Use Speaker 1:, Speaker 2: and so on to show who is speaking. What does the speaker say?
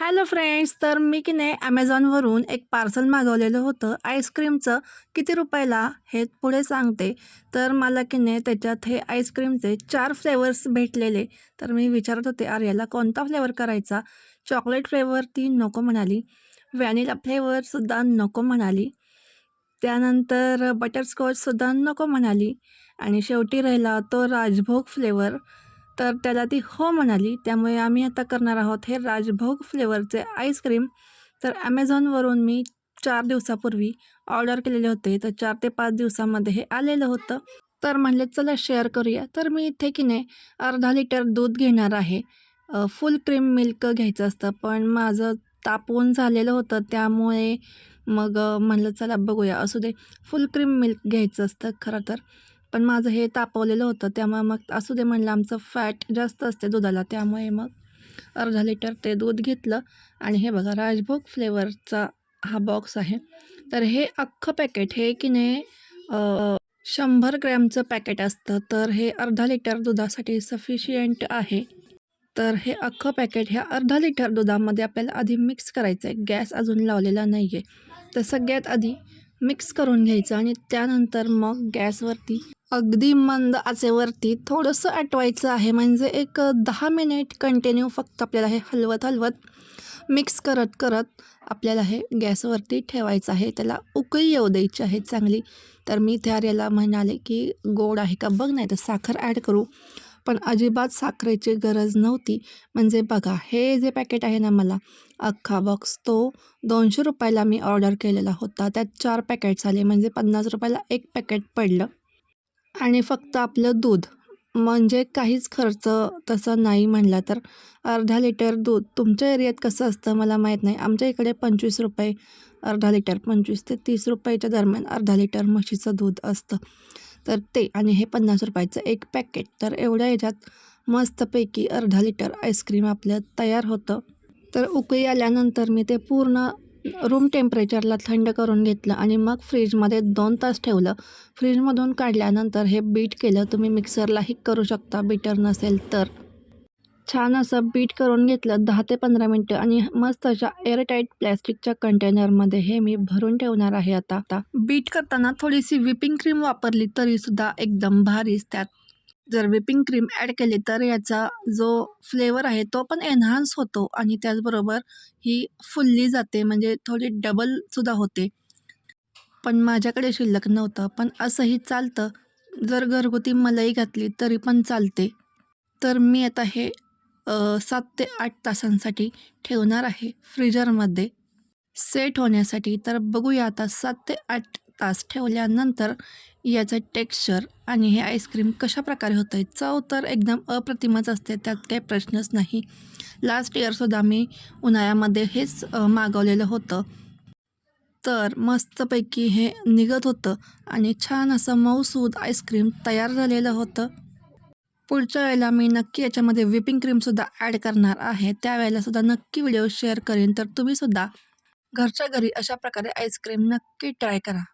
Speaker 1: Hello friends तर मी की नाही ॲमेझॉनवरून एक पार्सल मागवलेलं होतं. आईस्क्रीमचं किती रुपयाला हे पुढे सांगते. तर मला की नाही त्याच्यात हे आईस्क्रीमचे चार फ्लेवर्स भेटलेले. तर मी विचारत होते आर्याला कोणता फ्लेवर करायचा? चॉकलेट फ्लेवर ती नको म्हणाली. व्हॅनिला फ्लेवरसुद्धा नको म्हणाली. त्यानंतर बटरस्कॉचसुद्धा नको म्हणाली. आणि शेवटी राहिला तो राजभोग फ्लेवर. तर त्याला ती हो म्हणाली. त्यामुळे आम्ही आता करणार आहोत हे राजभोग फ्लेवरचे आईस्क्रीम तर ॲमेझॉनवरून मी चार दिवसापूर्वी ऑर्डर केलेले होते. तर चार ते पाच दिवसामध्ये हे आलेलं होतं. तर म्हणले चला शेअर करूया. तर मी इथे की नाही अर्धा लिटर दूध घेणार आहे. फुल क्रीम मिल्क घ्यायचं असतं पण माझं तापवून झालेलं होतं. त्यामुळे मग म्हणलं चला बघूया. असू दे फुल क्रीम मिल्क घ्यायचं असतं खरं तर. पण माझं हे तापवलेलं होतं त्यामुळे मग असू दे म्हणलं आमचं फॅट जास्त असते दुधाला त्यामुळे मग अर्धा लिटर ते दूध घेतलं. आणि हे बघा राजभोग फ्लेवरचा हा बॉक्स आहे. तर हे अख्खं पॅकेट हे की नाही शंभर ग्रॅमचं पॅकेट असतं. तर हे अर्धा लिटर दुधासाठी सफिशियंट आहे. तर हे अख्खं पॅकेट ह्या अर्धा लिटर दुधामध्ये आपल्याला आधी मिक्स करायचं आहे गॅस अजून लावलेला नाही आहे तर सगळ्यात आधी मिक्स करून घ्यायचं आणि त्यानंतर मग गॅसवरती अगदी मंद आचेवरती थोडंसं आटवायचं आहे. म्हणजे एक दहा मिनिट कंटिन्यू फक्त आपल्याला हे हलवत हलवत मिक्स करत करत आपल्याला हे गॅसवरती ठेवायचं आहे. त्याला उकळी येऊ द्यायची आहे चांगली. तर मी त्या याला म्हणाले की गोड आहे का? बघ नाही तर साखर ॲड करू. पण अजिबात साखरेची गरज नव्हती. म्हणजे बघा हे जे पॅकेट आहे ना मला अख्खा बॉक्स तो दोनशे रुपयाला मी ऑर्डर केलेला होता. त्यात चार पॅकेट्स आले. म्हणजे पन्नास रुपयाला एक पॅकेट पडलं. आणि फक्त आपलं दूध. म्हणजे काहीच खर्च तसं नाही म्हणला तर. अर्धा लिटर दूध तुमच्या एरियात कसं असतं मला माहीत नाही. आमच्या इकडे पंचवीस रुपये अर्धा लिटर पंचवीस ते तीस रुपयाच्या दरम्यान अर्धा लिटर म्हशीचं दूध असतं. तर ते आणि हे पन्नास रुपयाचं एक पॅकेट. तर एवढ्या याच्यात मस्तपैकी अर्धा लिटर आईस्क्रीम आपलं तयार होतं. तर उकळी आल्यानंतर मी ते पूर्ण रूम टेम्परेचरला थंड करून घेतलं आणि मग फ्रीजमध्ये दोन तास ठेवलं. फ्रीजमधून काढल्यानंतर हे बीट केलं. तुम्ही मिक्सरलाही करू शकता. बीटर नसेल तर. छान असं बीट करून घेतलं दहा ते पंधरा मिनटं आणि मस्त अशा एअरटाईट प्लॅस्टिकच्या कंटेनरमध्ये हे मी भरून ठेवणार आहे आता. आता बीट करताना थोडीशी विपिंग क्रीम वापरली तरीसुद्धा एकदम भारीच त्यात. जर व्हिपिंग क्रीम ॲड केली तर याचा जो फ्लेवर आहे तो पण एन्हान्स होतो आणि त्याचबरोबर ही फुलली जाते म्हणजे थोडी डबलसुद्धा होते. पण माझ्याकडे शिल्लक नव्हतं पण असंही चालतं. जर घरगुती मलाई घातली तरी पण चालते. तर मी आता हे सात ते आठ तासांसाठी ठेवणार आहे फ्रीजरमध्ये. सेट होण्यासाठी तर बघूया आता सात ते आठ तास ठेवल्यानंतर याचं टेक्स्चर आणि हे आईस्क्रीम कशा प्रकारे होतं आहे चव तर एकदम अप्रतिमच असते त्यात काही प्रश्नच नाही. लास्ट इयरसुद्धा मी उन्हाळ्यामध्ये हेच मागवलेलं होतं. तर मस्तपैकी हे निघत होतं आणि छान असं मऊसूद आईस्क्रीम तयार झालेलं होतं. पुढच्या वेळेला मी नक्की याच्यामध्ये व्हिपिंग क्रीमसुद्धा ॲड करणार आहे. त्यावेळेलासुद्धा नक्की व्हिडिओ शेअर करेन. तर तुम्हीसुद्धा घरच्या घरी अशा प्रकारे आईस्क्रीम नक्की ट्राय करा.